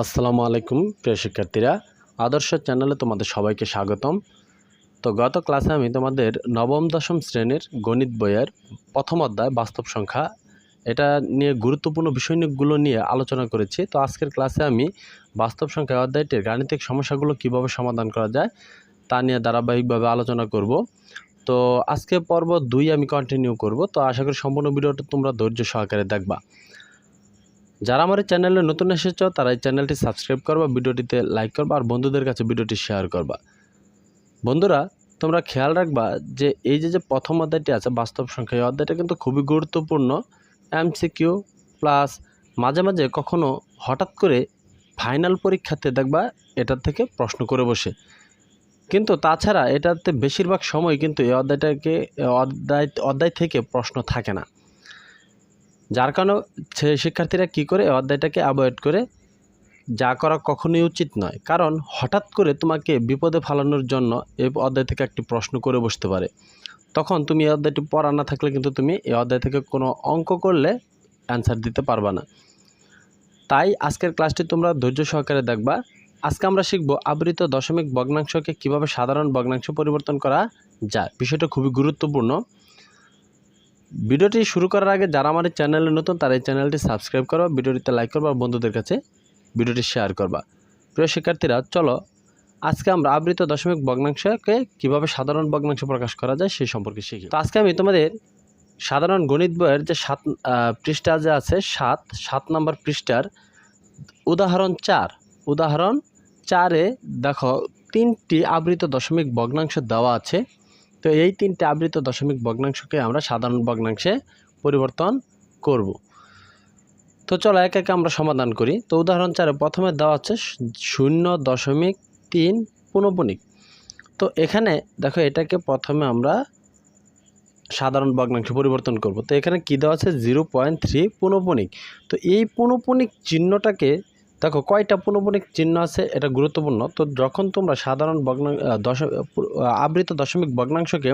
আসসালামু আলাইকুম, প্রিয় শিক্ষার্থীরা। আদর্শ চ্যানেলে তোমাদের সবাইকে স্বাগতম। তো গত ক্লাসে আমি তোমাদের নবম, দশম শ্রেণির গণিত বইয়ের প্রথম অধ্যায় বাস্তব সংখ্যা, এটা নিয়ে গুরুত্বপূর্ণ বিষয়গুলো নিয়ে আলোচনা করেছি। তো আজকের ক্লাসে আমি বাস্তব সংখ্যা অধ্যায়টির গাণিতিক সমস্যাগুলো কীভাবে সমাধান করা যায়, তা নিয়ে ধারাবাহিকভাবে আলোচনা করব। তো আজকে পর্ব দুই আমি কন্টিনিউ করব। তো আশা করি সম্পূর্ণ ভিডিওটা তোমরা ধৈর্য সহকারে দেখবা। যারা আমার এই চ্যানেলে নতুন এসেছ, তারা এই চ্যানেলটি সাবস্ক্রাইব করবা, ভিডিওটিতে লাইক করবা আর বন্ধুদের কাছে ভিডিওটি শেয়ার করবা। বন্ধুরা, তোমরা খেয়াল রাখবা যে এই যে যে প্রথম অধ্যায়টি আছে, বাস্তব সংখ্যা, এই অধ্যায়টা কিন্তু খুবই গুরুত্বপূর্ণ। এমসিকিউ প্লাস মাঝে মাঝে কখনো হঠাৎ করে ফাইনাল পরীক্ষাতে দেখবা এটার থেকে প্রশ্ন করে বসে। কিন্তু তাছাড়া এটাতে বেশিরভাগ সময় কিন্তু এই অধ্যায়টাকে, অধ্যায় অধ্যায় থেকে প্রশ্ন থাকে না। যার কারণে সে শিক্ষার্থীরা কি করে অধ্যায়টাকে অ্যাভয়েড করে যা করা কখনোই উচিত নয়। কারণ হঠাৎ করে তোমাকে বিপদে ফালানোর জন্য এই অধ্যায় থেকে একটি প্রশ্ন করে বসতে পারে। তখন তুমি এই অধ্যায়টি পড়া না থাকলে কিন্তু তুমি এই অধ্যায় থেকে কোনো অঙ্ক করলে অ্যান্সার দিতে পারবা না। তাই আজকের ক্লাসটি তোমরা ধৈর্য সহকারে দেখবা। আজকে আমরা শিখব আবৃত দশমিক ভগ্নাংশকে কীভাবে সাধারণ ভগ্নাংশ পরিবর্তন করা যায়। বিষয়টা খুবই গুরুত্বপূর্ণ। ভিডিওটি শুরু করার আগে যারা আমার চ্যানেলে নতুন, তারা এই চ্যানেলটি সাবস্ক্রাইব করবা ভিডিওটিতে লাইক করবা বন্ধুদের কাছে ভিডিওটি শেয়ার করবা। প্রিয় শিক্ষার্থীরা, চলো আজকে আমরা আবৃত দশমিক ভগ্নাংশকে কীভাবে সাধারণ ভগ্নাংশ প্রকাশ করা যায় সেই সম্পর্কে শিখি। তো আজকে আমি তোমাদের সাধারণ গণিত বইয়ের যে সাত পৃষ্ঠা যে আছে, সাত সাত নম্বর পৃষ্ঠার উদাহরণ চার। উদাহরণ চারে দেখো তিনটি আবৃত দশমিক ভগ্নাংশ দেওয়া আছে। তো এই তিনটে আবৃত দশমিক ভগ্নাংশকে আমরা সাধারণ ভগ্নাংশে পরিবর্তন করব। তো চলো এক একে আমরা সমাধান করি। তো উদাহরণ চারে প্রথমে দেওয়া হচ্ছে শূন্য দশমিক তিন পুনঃপুনিক। তো এখানে দেখো এটাকে প্রথমে আমরা সাধারণ ভগ্নাংশে পরিবর্তন করব। তো এখানে কী দেওয়া আছে? জিরো পয়েন্ট থ্রি পুনঃপুনিক। তো এই পুনঃপুনিক চিহ্নটাকে দেখো, কয়টা পুনঃপুনিক চিহ্ন আছে? এটা গুরুত্বপূর্ণ। তো যখন তোমরা সাধারণ ভগ্না দশ আবৃত দশমিক ভগ্নাংশকে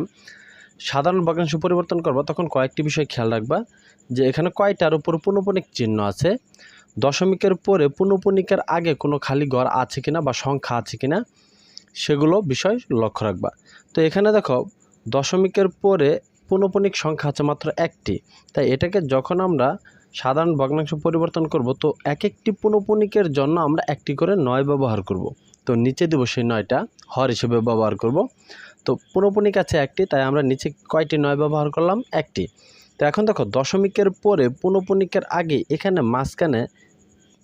সাধারণ ভগ্নাংশ পরিবর্তন করব, তখন কয়েকটি বিষয় খেয়াল রাখবা যে এখানে কয়টার উপর পুনঃপুনিক চিহ্ন আছে? দশমিকের পরে পুনঃপুনিকের আগে কোনো খালি ঘর আছে কিনা বা সংখ্যা আছে কিনা, সেগুলো বিষয় লক্ষ্য রাখবা। তো এখানে দেখো, দশমিকের পরে পুনঃপুনিক সংখ্যা আছে মাত্র একটি। তাই এটাকে যখন আমরা সাধারণ ভগ্নাংশ পরিবর্তন করব, তো এক একটি পুনঃপুনিকের জন্য আমরা একটি করে নয় ব্যবহার করব। তো নিচে দেবো সেই নয়টা, হর হিসেবে ব্যবহার করব। তো পুনঃপুনিক আছে একটি, তাই আমরা নিচে কয়টি নয় ব্যবহার করলাম? একটি। তো এখন দেখো, দশমিকের পরে পুনঃপুনিকের আগে এখানে মাঝখানে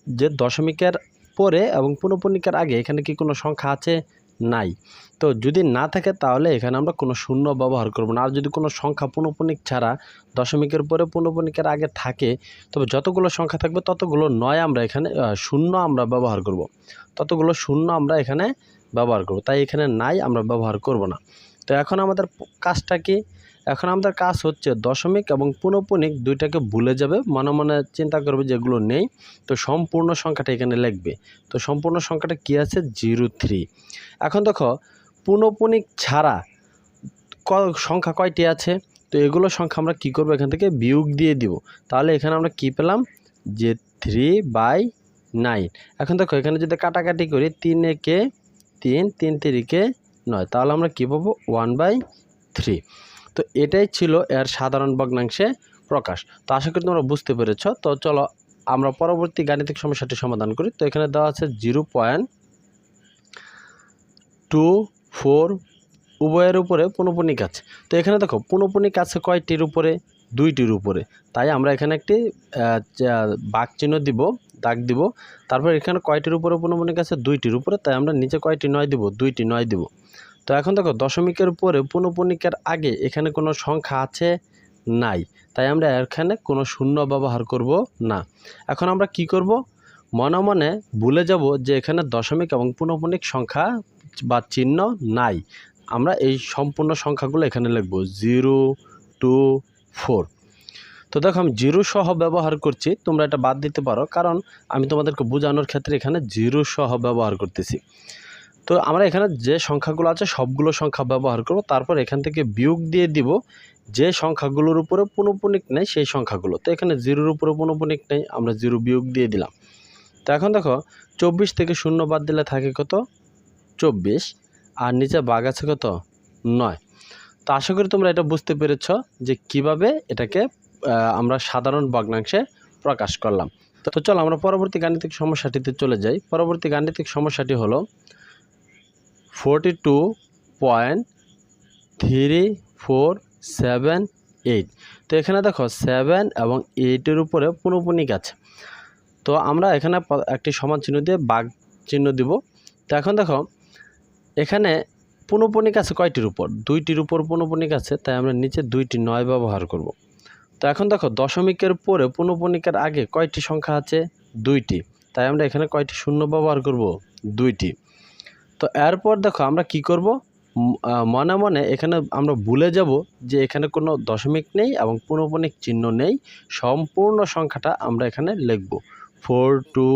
যে দশমিকের পরে এবং পুনঃপুনিকের আগে এখানে কি কোনো সংখ্যা আছে? নাই। তো যদি না থাকে তাহলে এখানে আমরা কোনো শূন্য ব্যবহার করব না। আর যদি কোনো সংখ্যা পুনঃপণিক ছাড়া দশমিকের পরে পুনঃপণিকের আগে থাকে, তবে যতগুলো সংখ্যা থাকবে ততগুলো নয় আমরা এখানে শূন্য আমরা ব্যবহার করব। ততগুলো শূন্য আমরা এখানে ব্যবহার করব। তাই এখানে নাই আমরা ব্যবহার করব না। তো এখন আমাদের কাজটা কি? এখন আমাদের কাজ হচ্ছে দশমিক এবং পুনঃপুনিক দুইটাকে ভুলে যাবে, মনে মনে চিন্তা করবে যেগুলো নেই। তো সম্পূর্ণ সংখ্যাটা এখানে লিখবে। তো সম্পূর্ণ সংখ্যাটা কি আছে? Zero three. এখন দেখো, পুনঃপুনিক ছাড়া ক- সংখ্যা কয়টি আছে? তো এগুলো সংখ্যা আমরা কি করব? এখান থেকে বিয়োগ দিয়ে দিব। তাহলে এখানে আমরা কি পেলাম? যে থ্রি বাই নাইন। এখন দেখো, এখানে যদি কাটাকাটি করি, তিন একে তিন তিন তিরিকে নয়, তাহলে আমরা কী পাবো? One by three. তো এটাই ছিল এর সাধারণ ভগ্নাংশে প্রকাশ। তো আশা করি তোমরা বুঝতে পেরেছ। তো চলো আমরা পরবর্তী গাণিতিক সমস্যাটি সমাধান করি। তো এখানে দেওয়া আছে জিরো পয়েন্ট টু ফোর উভয়ের উপরে পুনঃপুনিক আছে। তো এখানে দেখো, পুনঃপুনিক আছে কয়টির উপরে? দুইটির উপরে। তাই আমরা এখানে একটি বাঘ চিহ্ন দিব, দাগ দিব। তারপর এখানে কয়টির উপরে পুনঃপুনিক আছে? দুইটির উপরে। তাই আমরা নিচে কয়টি নয় দিব? দুইটি নয় দিব। তো এখন দেখো, দশমিকের পরে পুনঃপুনিকের আগে এখানে কোনো সংখ্যা আছে নাই। তাই আমরা এখানে কোনো শূন্য ব্যবহার করব না। এখন আমরা কি করব? মনে মনে ভুলে যাব যে এখানে দশমিক এবং পুনঃপুনিক সংখ্যা বা চিহ্ন নাই। আমরা এই সম্পূর্ণ সংখ্যাগুলো এখানে লিখব, জিরো, টু, ফোর। তো দেখো, আমি জিরো সহ ব্যবহার করছি, তোমরা এটা বাদ দিতে পারো, কারণ আমি তোমাদেরকে বোঝানোর ক্ষেত্রে এখানে জিরো সহ ব্যবহার করতেছি। তো আমরা এখানে যে সংখ্যাগুলো আছে সবগুলো সংখ্যা ব্যবহার করব, তারপর এখান থেকে বিয়োগ দিয়ে দিব। যে সংখ্যাগুলোর উপরে পুনঃপুনিক নেই, সেই সংখ্যাগুলো। তো এখানে জিরোর উপরে পুনঃপুনিক নেই, আমরা জিরো বিয়োগ দিয়ে দিলাম। তো এখন দেখো, চব্বিশ থেকে শূন্য বাদ দিলে থাকে কত? চব্বিশ। আর নিচে বাঘ আছে কত? নয়। তো আশা করি তোমরা এটা বুঝতে পেরেছ যে কীভাবে এটাকে আমরা সাধারণ ভগ্নাংশে প্রকাশ করলাম। তো চলো আমরা পরবর্তী গাণিতিক সমস্যাটিতে চলে যাই। পরবর্তী গাণিতিক সমস্যাটি হলো forty two point three four seven eight তো এখানে দেখো সেভেন এবং এইটের উপরে পুনঃপুনিক আছে। তো আমরা এখানে একটি সমান চিহ্ন দিয়ে বাঘ চিহ্ন দিব। তো এখন দেখো, এখানে পুনঃপুনিক আছে কয়টির উপর? দুইটির উপর পুনঃপুনিক আছে, তাই আমরা নিচে দুইটি নয় ব্যবহার করব। তো এখন দেখো, দশমিকের পরে পুনঃপুনিকের আগে কয়টি সংখ্যা আছে? দুইটি। তাই আমরা এখানে কয়টি শূন্য ব্যবহার করব? দুইটি। তো এরপর দেখো আমরা কি করব? মনে মনে এখানে আমরা ভুলে যাব যে এখানে কোনো দশমিক নেই এবং পুনঃপুনিক চিহ্ন নেই। সম্পূর্ণ সংখ্যাটা আমরা এখানে লিখব। Four, two,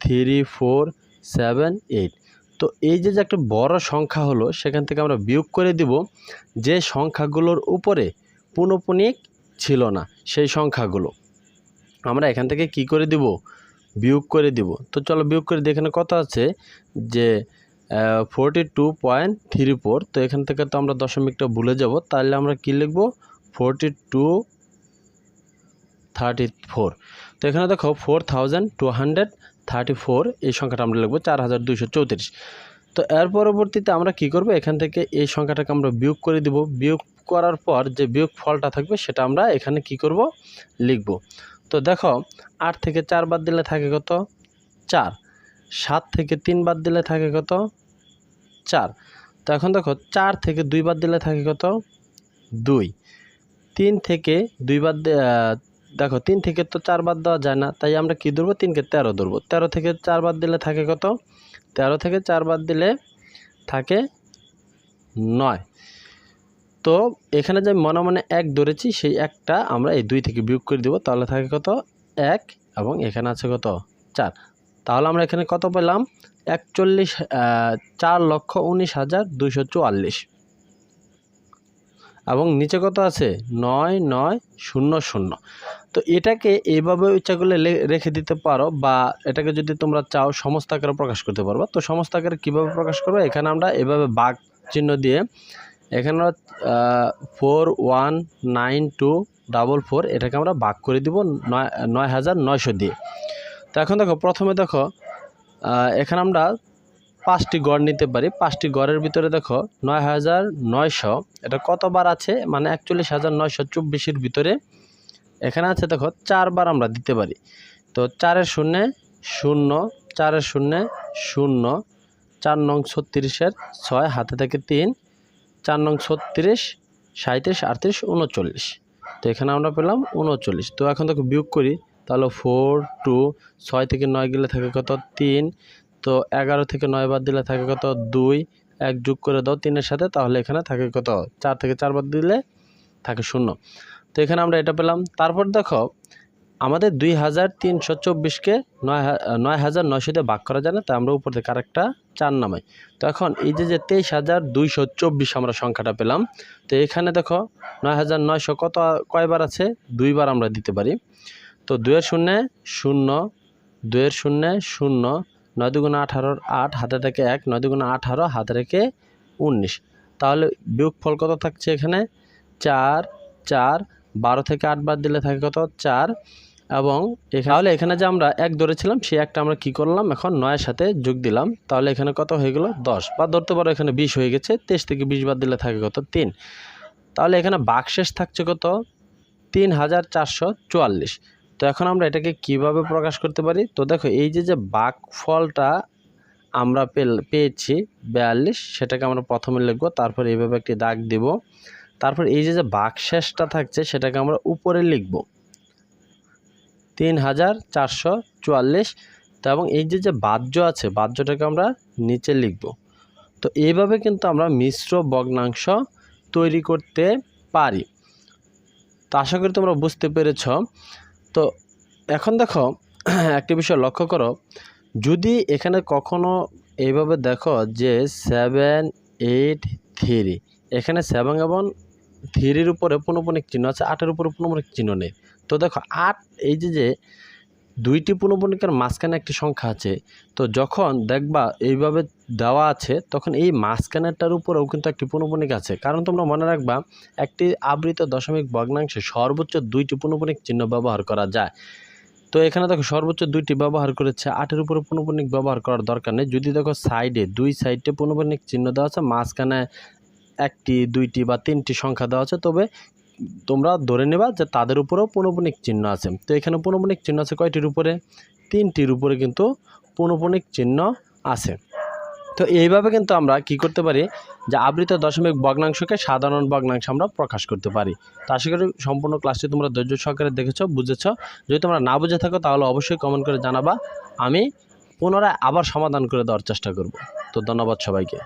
three, four, seven, eight. তো এই যে যে একটা বড় সংখ্যা হলো, সেখান থেকে আমরা বিয়োগ করে দিব। যে সংখ্যাগুলোর উপরে পুনঃপুনিক ছিল না, সেই সংখ্যাগুলো আমরা এখান থেকে কি করে দিব? বিয়োগ করে দিব। তো চলো বিয়োগ করে দিই। এখানে কত আছে? যে forty two point three four তো এখান থেকে তো আমরা দশমিকটা ভুলে যাব। তাহলে আমরা কি লিখব? ফোরটি টু থার্টি ফোর তো এখানে দেখো four thousand two hundred thirty four এই সংখ্যাটা আমরা লিখব, চার হাজার দুইশো চৌত্রিশ। তো এর পরবর্তীতে আমরা কি করব? এখান থেকে এই সংখ্যাটাকে আমরা বিয়োগ করে দিব। বিয়োগ করার পর যে বিয়োগ ফলটা থাকবে, সেটা আমরা এখানে কি করব? লিখব। তো দেখো, আট থেকে চার বাদ দিলে থাকে কত? চার। সাত থেকে তিন বাদ দিলে থাকে কত? চার। তো এখন দেখো, চার থেকে দুই বাদ দিলে থাকে কত? দুই। তিন থেকে দুই বাদ দেখো, তিন থেকে তো চার বাদ দেওয়া যায় না, তাই আমরা কি ধরবো? তিনকে তেরো ধরবো। তেরো থেকে চার বাদ দিলে থাকে কত? তেরো থেকে চার বাদ দিলে থাকে নয়। তো এখানে যে মনে মনে এক ধরেছি, সেই একটা আমরা এই দুই থেকে বিয়োগ করে দিব, তাহলে থাকে কত? এক এবং এখানে আছে কত? চার। তাহলে আমরা এখানে কত পেলাম? একচল্লিশ চার লক্ষ উনিশ হাজার দুইশো চুয়াল্লিশ। এবং নিচে কত আছে? নয় নয়, শূন্য শূন্য। তো এটাকে এইভাবে ইচ্ছা করলে রেখে দিতে পারো বা এটাকে যদি তোমরা চাও সমস্ত আকারে প্রকাশ করতে পারবা। তো সমস্ত আকারে কীভাবে প্রকাশ করব? এখানে আমরা এভাবে বাঘ চিহ্ন দিয়ে এখানে four one nine two double four এটাকে আমরা ভাগ করে দিব নয় নয় হাজার নয়শো দিয়ে। তো এখন দেখো, প্রথমে দেখো এখানে আমরা পাঁচটি গড় নিতে পারি। পাঁচটি গড়ের ভিতরে দেখো, নয় হাজার নয়শো, এটা কতবার আছে? মানে একচল্লিশ হাজার নয়শো চব্বিশের ভিতরে। এখানে আছে দেখো, চারবার আমরা দিতে পারি। তো চারের শূন্যে শূন্য, চারের শূন্যে শূন্য, চার নং ছত্রিশের ছয়, হাতে থেকে তিন, চার নং ছত্রিশ সাঁত্রিশ আটত্রিশ, উনচল্লিশ। তো এখানে আমরা পেলাম উনচল্লিশ। তো এখন দেখো, বিয়োগ করি তাহলে ফোর টু ছয় থেকে নয় গেলে থাকে কত? তিন। তো এগারো থেকে নয় বাদ দিলে থাকে কত? দুই। এক যোগ করে দাও তিনের সাথে, তাহলে এখানে থাকে কত? চার থেকে চার বাদ দিলে থাকে শূন্য। তো এখানে আমরা এটা পেলাম। তারপর দেখো, আমাদের দুই হাজার তিনশো চব্বিশকে নয় নয় হাজার নয়শো দিয়ে ভাগ করা যায় না, তাই আমরা উপর থেকে আরেকটা চার নামাই। তো এখন এই যে যে তেইশ হাজার দুইশো চব্বিশ আমরা সংখ্যাটা পেলাম, তো এখানে দেখো, নয় হাজার নয়শো কত, কয়বার আছে? দুইবার আমরা দিতে পারি। তো দুয়ের শূন্য শূন্য, দুয়ের শূন্য শূন্য, নয় দুগুণে আঠারোর আট, হাতে থেকে এক, নয় দুগুণে আঠারো, হাতে রেখে উনিশ। তাহলে বিয়োগ ফল কত থাকছে এখানে? চার চার, বারো থেকে আট বাদ দিলে থাকে কত? চার। এবং তাহলে এখানে যে আমরা এক ধরেছিলাম, সেই একটা আমরা কি করলাম? এখন নয়ের সাথে যোগ দিলাম। তাহলে এখানে কত হয়ে গেল? দশ। বা ধরতে পারো এখানে বিশ হয়ে গেছে, তেইশ থেকে বিশ বাদ দিলে থাকে কত? তিন। তাহলে এখানে বাকশেষ থাকছে কত? তিন হাজার চারশো চুয়াল্লিশ। তো এখন আমরা এটাকে কীভাবে প্রকাশ করতে পারি? তো দেখো, এই যে যে বাক ফলটা আমরা পেয়েছি বিয়াল্লিশ, সেটাকে আমরা প্রথমে লিখব, তারপর এইভাবে একটি দাগ দিব। তারপর এই যে যে বাকশেষটা থাকছে, সেটাকে আমরা উপরে লিখব। তিন হাজার চারশো চুয়াল্লিশ, তো এবং এই যে যে বাহ্য আছে, বাহ্যটাকে আমরা নিচে লিখব। তো এইভাবে কিন্তু আমরা মিশ্র ভগ্নাংশ তৈরি করতে পারি। তো আশা করি তোমরা বুঝতে পেরেছ। তো এখন দেখো, একটি বিষয় লক্ষ্য করো। যদি এখানে কখনো এইভাবে দেখো যে সেভেন এইট থ্রি এখানে সেভেন এবং থ্রির উপরে পুনঃপুনিক চিহ্ন আছে, আটের উপরে পুনঃপুনিক চিহ্ন নেই। তো দেখো, আট এই যে যে দুইটি পুনঃপুনিকের মাঝখানে একটি সংখ্যা আছে। তো যখন দেখবা এইভাবে দেওয়া আছে, তখন এই মাঝখানেরটার উপরেও কিন্তু একটি পুনঃপুনিক আছে। কারণ তোমরা মনে রাখবা, একটি আবৃত দশমিক ভগ্নাংশে সর্বোচ্চ দুইটি পুনঃপুনিক চিহ্ন ব্যবহার করা যায়। তো এখানে দেখো সর্বোচ্চ দুইটি ব্যবহার করেছে, আটের উপরে পুনঃপুনিক ব্যবহার করার দরকার নেই। যদি দেখো সাইডে দুই সাইডে পুনঃপুনিক চিহ্ন দেওয়া আছে, মাঝখানে একটি, দুইটি বা তিনটি সংখ্যা দেওয়া আছে, তবে তোমরা ধরে নেবা যে তাদের উপরেও পুনঃপুনিক চিহ্ন আছে। তো এখানে পুনঃপুনিক চিহ্ন আছে কয়টির উপরে? তিনটির উপরে কিন্তু পুনঃপুনিক চিহ্ন আছে। তো এইভাবে কিন্তু আমরা কি করতে পারি যে আবৃত দশমিক ভগ্নাংশকে সাধারণ ভগ্নাংশ আমরা প্রকাশ করতে পারি। তো আশা করি সম্পূর্ণ ক্লাসটি তোমরা ধৈর্য সহকারে দেখেছ, বুঝেছ। যদি তোমরা না বুঝে থাকো তাহলে অবশ্যই কমেন্ট করে জানাবা। আমি পুনরায় আবার সমাধান করে দেওয়ার চেষ্টা করব। তো ধন্যবাদ সবাইকে।